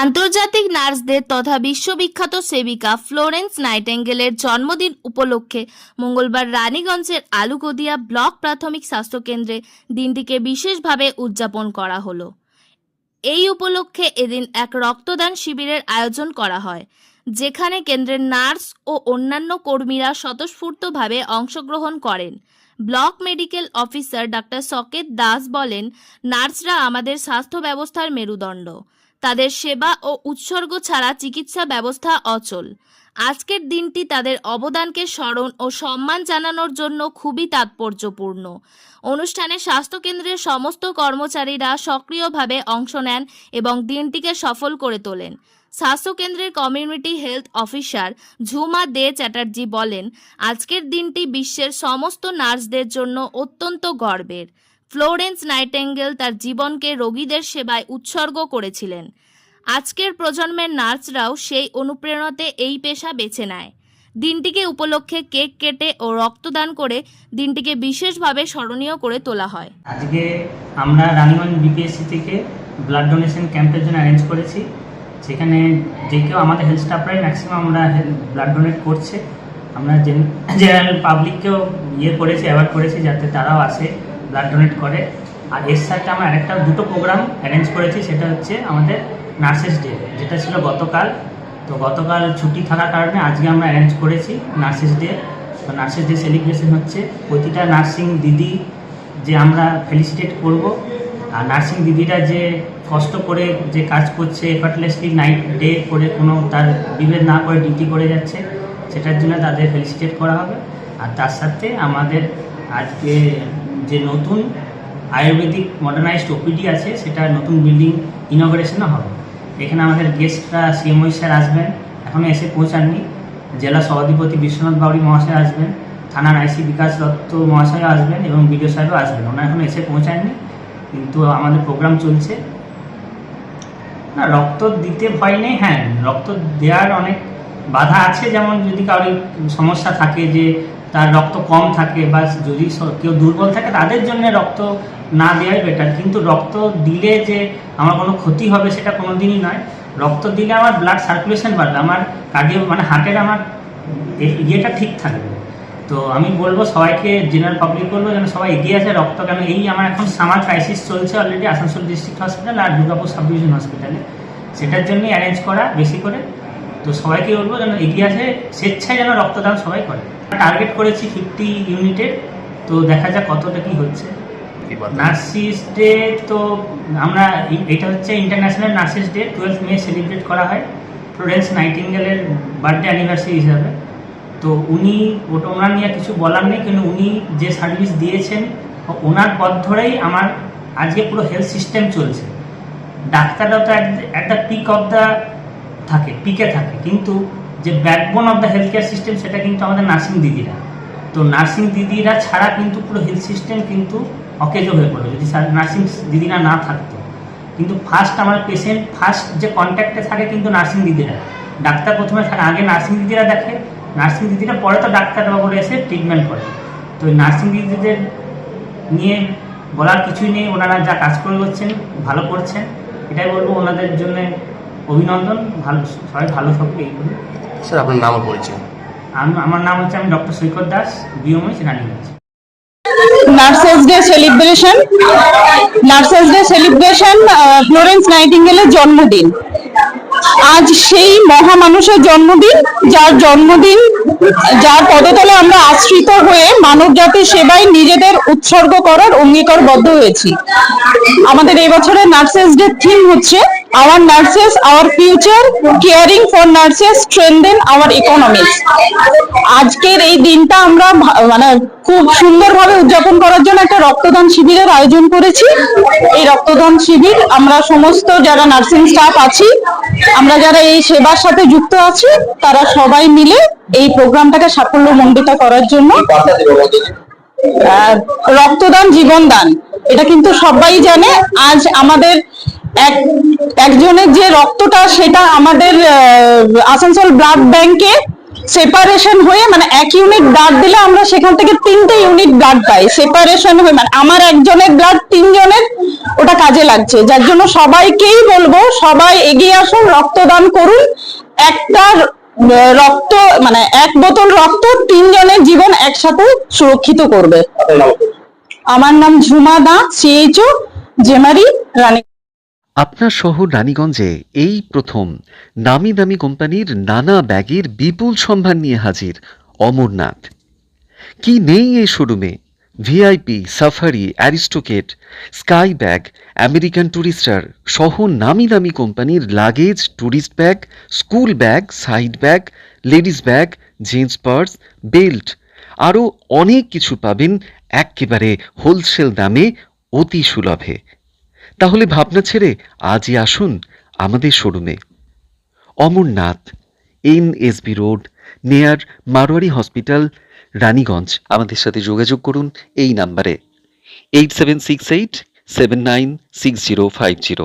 আন্তর্জাতিক নার্সদের তথা বিশ্ববিখ্যাত সেবিকা ফ্লোরেন্স নাইটেঙ্গেলের জন্মদিন উপলক্ষে মঙ্গলবার রানীগঞ্জের আলুগদিয়া ব্লক প্রাথমিক স্বাস্থ্যকেন্দ্রে দিনটিকে বিশেষভাবে উদযাপন করা হলো। এই উপলক্ষে এদিন এক রক্তদান শিবিরের আয়োজন করা হয়, যেখানে কেন্দ্রের নার্স ও অন্যান্য কর্মীরা স্বতঃস্ফূর্তভাবে অংশগ্রহণ করেন। Block medical officer doctor Saket Das বলেন, নার্সরা আমাদের স্বাস্থ্য ব্যবস্থার মেরুদণ্ড। তাদের সেবা ও উৎসর্গ ছাড়া চিকিৎসা ব্যবস্থা অচল। আজকের দিনটি তাদের অবদানকে স্মরণ ও সম্মান জানানোর জন্য খুবই তাৎপর্যপূর্ণ। অনুষ্ঠানে স্বাস্থ্যকেন্দ্রের সমস্ত কর্মচারীরা সক্রিয়ভাবে অংশ নেন এবং দিনটিকে সফল করে তোলেন। স্বাস্থ্যকেন্দ্রের community health officer Jhuma De Chatterjee বলেন, আজকের দিনটি বিশ্বের সমস্ত নার্সদের জন্য অত্যন্ত গর্বের। ফ্লোরেন্স নাইটেঙ্গেল তার জীবনকে রোগীদের সেবায় উৎসর্গ করেছিলেন। আজকের প্রজন্মের নার্সরাও সেই অনুপ্রেরণাতে এই পেশা বেছে নেয়। দিনটিকে উপলক্ষে কেক কেটে ও রক্তদান করে দিনটিকে বিশেষভাবে স্মরণীয় করে তোলা হয়। আজকে আমরা রানীগঞ্জ বিপিএসসি থেকে ব্লাড ডোনেশন ক্যাম্পের জন্য অ্যারেঞ্জ করেছি। সেখানে যে কেউ আমাদের হেলথ স্টাফরাই ম্যাক্সিমাম আমরা ব্লাড ডোনেট করছে। আমরা জেনারেল পাবলিককেও ইয়ে করেছি অ্যাওয়ার্ড করেছি যাতে তারাও আসে। ব্লাড ডোনেট করে। আর এর সাথে আমরা আরেকটা দুটো প্রোগ্রাম অ্যারেঞ্জ করেছি, সেটা হচ্ছে আমাদের নার্সেস ডে যেটা ছিল গতকাল। তো গতকাল ছুটি থাকার কারণে আজকে আমরা অ্যারেঞ্জ করেছি নার্সেস ডে তো নার্সেস ডে সেলিব্রেশন হচ্ছে। প্রতিটা নার্সিং দিদি যে আমরা ফেলিসিটেট করব, আর নার্সিং দিদিরা যে কষ্ট করে যে কাজ করছে এফার্টলেসলি নাইট ডে করে কোনো তার বিভেদ না করে ডিউটি করে যাচ্ছে, সেটার জন্য তাদের ফেলিসিটেট করা হবে। আর তার সাথে আমাদের আজকে যে নতুন আয়ুর্বেদিক মডার্নাইজড ওপিডি আছে, সেটা নতুন বিল্ডিং ইনগ্রেশনও হবে। এখানে আমাদের গেস্টরা সিএমওই স্যার আসবেন এখনও এসে পৌঁছাননি। জেলা সভাধিপতি বিশ্বনাথ বাউরি মহাশয় আসবেন, থানার আইসি বিকাশ দত্ত মহাশয় আসবেন এবং বিডিও সাহেবও আসবেন। ওনারা এখনও এসে পৌঁছাননি, কিন্তু আমাদের প্রোগ্রাম চলছে। না, রক্ত দিতে ভয় নেই হ্যাঁ রক্ত দেওয়ার অনেক বাধা আছে, যেমন যদি কারোর সমস্যা থাকে যে তার রক্ত কম থাকে বা যদি কেউ দুর্বল থাকে, তাদের জন্য রক্ত না দেওয়াই বেটার কিন্তু রক্ত দিলে যে আমার কোনো ক্ষতি হবে সেটা কোনো দিনই নয়। রক্ত দিলে আমার ব্লাড সার্কুলেশন বাড়বে, আমার কার্ডিও মানে হার্টের আমার ইয়েটা ঠিক থাকবে। তো আমি বলব সবাইকে জেনারেল পাবলিক বলব যেন সবাই এগিয়ে আসে রক্ত কেন? এই আমার এখন সামার ক্রাইসিস চলছে অলরেডি আসানসোল ডিস্ট্রিক্ট হসপিটাল আর দুর্গাপুর সাব ডিভিশন হসপিটালে সেটার জন্যই অ্যারেঞ্জ করা, বেশি করে। তো সবাইকে বলব যেন এগিয়ে আসে স্বেচ্ছায় যেন রক্তদান সবাই করে। টার্গেট করেছি ফিফটি ইউনিটের তো দেখা যাক কতটা কি হচ্ছে। নার্সিস ডে তো আমরা এটা হচ্ছে international nurses day twelve May celebrate করা হয় ফ্লোরেন্স নাইটিঙ্গেলের বার্থডে অ্যানিভার্সারি হিসাবে। তো উনি ওটা ওনার নিয়ে কিছু বলার নেই কিন্তু উনি যে সার্ভিস দিয়েছেন ওনার পথ ধরেই আমার আজকে পুরো হেলথ সিস্টেম চলছে। ডাক্তাররাও তো at the peak of the থাকে, পিকে থাকে। কিন্তু যে backbone of the health care system সেটা কিন্তু আমাদের নার্সিং দিদিরা। তো নার্সিং দিদিরা ছাড়া কিন্তু পুরো হেলথ সিস্টেম কিন্তু অকেজো হয়ে পড়বে, যদি নার্সিং দিদিরা না থাকতো। কিন্তু ফার্স্ট আমার পেশেন্ট ফার্স্ট যে কন্ট্যাক্টে থাকে কিন্তু নার্সিং দিদিরা। ডাক্তার প্রথমে থাকে, আগে নার্সিং দিদিরা দেখে নার্সিং দিদিরা পরে তো ডাক্তারবাবুরা এসে ট্রিটমেন্ট করে। তো নার্সিং দিদিদের নিয়ে বলার কিছুই নেই, ওনারা যা কাজ করে করছেন, ভালো করছেন। এটাই বলব, ওনাদের জন্য অভিনন্দন ভালো সবাই ভালো থাকুক এই বলে স্যার আপনার নাম পরিচয়। আমি আমার নাম হচ্ছে আমি doctor Saikat Das BMOH Raniganj nurses day celebration nurses day celebration Florence নাইটিঙ্গেলের জন্মদিন। আজ সেই মহামানুষের জন্মদিন যার জন্মদিন যার পদতলে আমরা আশ্রিত হয়ে মানব জাতির সেবায় নিজেদের উৎসর্গ করার অঙ্গীকারবদ্ধ হয়েছি। আমাদের এই বছরের নার্সেস ডে থিম হচ্ছে our nurses our future caring for nurses strengthen our economics আজকের এই দিনটা আমরা মানে খুব সুন্দরভাবে উদযাপন করার জন্য একটা রক্তদান শিবিরের আয়োজন করেছি। এই রক্তদান শিবির আমরা সমস্ত যারা নার্সিং স্টাফ আছি, আমরা যারা এই সেবার সাথে যুক্ত আছি, তারা সবাই মিলে এই প্রোগ্রামটাকে সাফল্যমণ্ডিত করার জন্য রক্তদান জীবনদান। এটা কিন্তু সবাই জানে, আজ আমাদের এক একজনের যে রক্তটা সেটা আমাদের আসানসোল ব্লাড ব্যাংকে সেপারেশন হয়ে মানে এক ইউনিট ব্লাড দিলে আমরা সেখান থেকে তিনটে ইউনিট ব্লাড পাই। সেপারেশন হয়ে মানে আমার একজনের ব্লাড তিনজনের ওটা কাজে লাগছে। যার জন্য সবাইকেই বলব সবাই এগিয়ে আসুন রক্তদান করুন। একটা রক্ত মানে এক বোতল রক্ত তিনজনের জীবন একসাথে সুরক্ষিত করবে। আমার নাম ঝুমা দা সিএইচও জেমারি রানী আপনার শহর রানীগঞ্জে এই প্রথম নামি দামি কোম্পানির নানা ব্যাগের বিপুল সম্ভার নিয়ে হাজির অমরনাথ। কি নেই এই শোরুমে? VIP, Safari Aristocrat Sky bag, American Tourister সহ নামি দামি কোম্পানির luggage tourist bag, school bag, side bag, ladies bag, jeans purse, belt আরও অনেক কিছু পাবেন একেবারে হোলসেল দামে অতি সুলভে। তাহলে ভাবনা ছেড়ে আজই আসুন আমাদের শোরুমে। অমরনাথ এন এসবি রোড, নেয়ার মারোয়ারি হসপিটাল, রানীগঞ্জ। আমাদের সাথে যোগাযোগ করুন এই নাম্বারে। Eight seven six eight seven nine six zero five zero.